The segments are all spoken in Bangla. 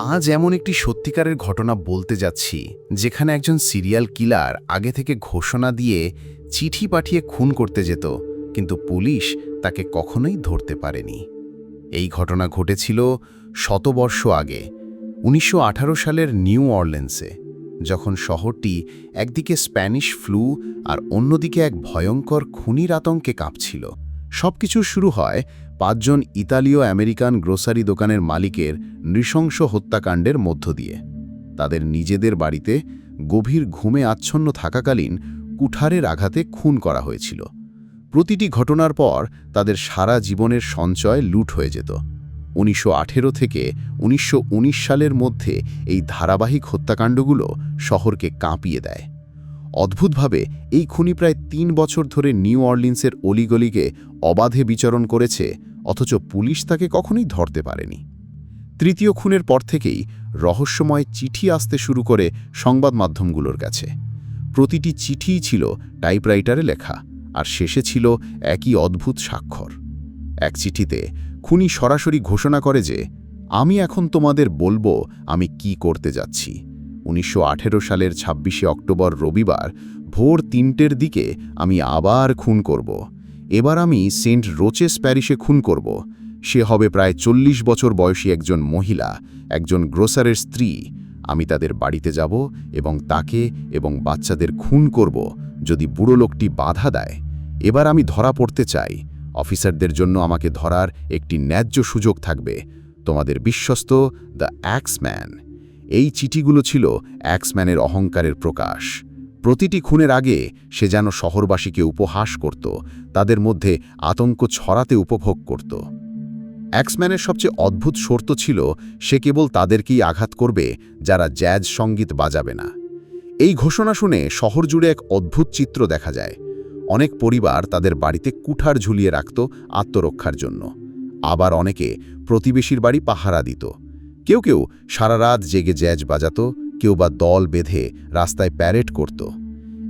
আজ এমন একটি সত্যিকারের ঘটনা বলতে যাচ্ছি, যেখানে একজন সিরিয়াল কিলার আগে থেকে ঘোষণা দিয়ে চিঠি পাঠিয়ে খুন করতে যেত, কিন্তু পুলিশ তাকে কখনোই ধরতে পারেনি। এই ঘটনা ঘটেছিল শতবর্ষ আগে, উনিশশো আঠারো সালের নিউ অরলেন্সে, যখন শহরটি একদিকে স্প্যানিশ ফ্লু আর অন্যদিকে এক ভয়ঙ্কর খুনির আতঙ্কে কাঁপছিল। সবকিছু শুরু হয় পাঁচজন ইতালীয় আমেরিকান গ্রোসারি দোকানের মালিকের নৃশংস হত্যাকাণ্ডের মধ্য দিয়ে। তাদের নিজেদের বাড়িতে গভীর ঘুমে আচ্ছন্ন থাকাকালীন কুঠারের আঘাতে খুন করা হয়েছিল। প্রতিটি ঘটনার পর তাদের সারা জীবনের সঞ্চয় লুট হয়ে যেত। উনিশশো আঠেরো থেকে উনিশশো উনিশ সালের মধ্যে এই ধারাবাহিক হত্যাকাণ্ডগুলো শহরকে কাঁপিয়ে দেয়। অদ্ভুতভাবে এই খুনি প্রায় তিন বছর ধরে নিউ অর্লিন্সের অলিগলিকে অবাধে বিচরণ করেছে অথচ পুলিশ তাকে কখনোই ধরতে পারেনি। তৃতীয় খুনের পর থেকেই রহস্যময় চিঠি আসতে শুরু করে সংবাদ মাধ্যমগুলোর কাছে। প্রতিটি চিঠিই ছিল টাইপরাইটারে লেখা, আর শেষে ছিল একই অদ্ভুত স্বাক্ষর। এক চিঠিতে খুনি সরাসরি ঘোষণা করে যে, আমি এখন তোমাদের বলব আমি কি করতে যাচ্ছি। উনিশশো আঠেরো সালের ২৬শে অক্টোবর রবিবার ভোর তিনটের দিকে আমি আবার খুন করব। এবার আমি সেন্ট রোচেস প্যারিসে খুন করব। সে হবে প্রায় চল্লিশ বছর বয়সী একজন মহিলা, একজন গ্রোসারের স্ত্রী। আমি তাদের বাড়িতে যাব এবং তাকে এবং বাচ্চাদের খুন করব, যদি বুড়ো লোকটি বাধা দেয়। এবার আমি ধরা পড়তে চাই। অফিসারদের জন্য আমাকে ধরার একটি ন্যায্য সুযোগ থাকবে। তোমাদের বিশ্বস্ত দ্য অ্যাক্সম্যান। এই চিঠিগুলো ছিল অ্যাক্সম্যানের অহংকারের প্রকাশ। প্রতিটি খুনের আগে সে যেন শহরবাসীকে উপহাস করত, তাদের মধ্যে আতঙ্ক ছড়াতে উপভোগ করত। অ্যাক্সম্যানের সবচেয়ে অদ্ভুত শর্ত ছিল, সে কেবল তাদেরকেই আঘাত করবে যারা জ্যাজ সংগীত বাজাবে না। এই ঘোষণা শুনে শহর জুড়ে এক অদ্ভুত চিত্র দেখা যায়। অনেক পরিবার তাদের বাড়িতে কুঠার ঝুলিয়ে রাখত আত্মরক্ষার জন্য। আবার অনেকে প্রতিবেশীর বাড়ি পাহারা দিত। কেউ কেউ সারা রাত জেগে জ্যাজ বাজাত, কেউ বা দল বেঁধে রাস্তায় প্যারেড করত।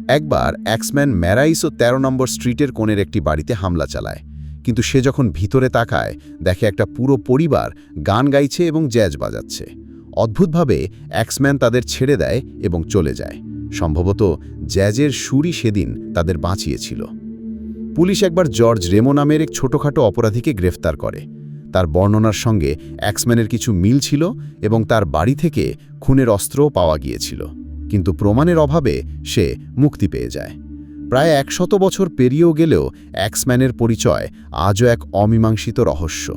একবার অ্যাক্সম্যান ম্যারাইস ও ১৩ নম্বর স্ট্রিটের কোণের একটি বাড়িতে হামলা চালায়। কিন্তু সে যখন ভিতরে তাকায়, দেখে একটা পুরো পরিবার গান গাইছে এবং জ্যাজ বাজাচ্ছে। অদ্ভুতভাবে অ্যাক্সম্যান তাদের ছেড়ে দেয় এবং চলে যায়। সম্ভবত জ্যাজের সুরই সেদিন তাদের বাঁচিয়েছিল। পুলিশ একবার জর্জ রেমো নামের এক ছোটখাটো অপরাধীকে গ্রেফতার করে। তার বর্ণনার সঙ্গে অ্যাক্সম্যানের কিছু মিল ছিল এবং তার বাড়ি থেকে খুনের অস্ত্রও পাওয়া গিয়েছিল। কিন্তু প্রমাণের অভাবে সে মুক্তি পেয়ে যায়। প্রায় একশত বছর পেরিয়েও গেলেও অ্যাক্সম্যানের পরিচয় আজও এক অমীমাংসিত রহস্য।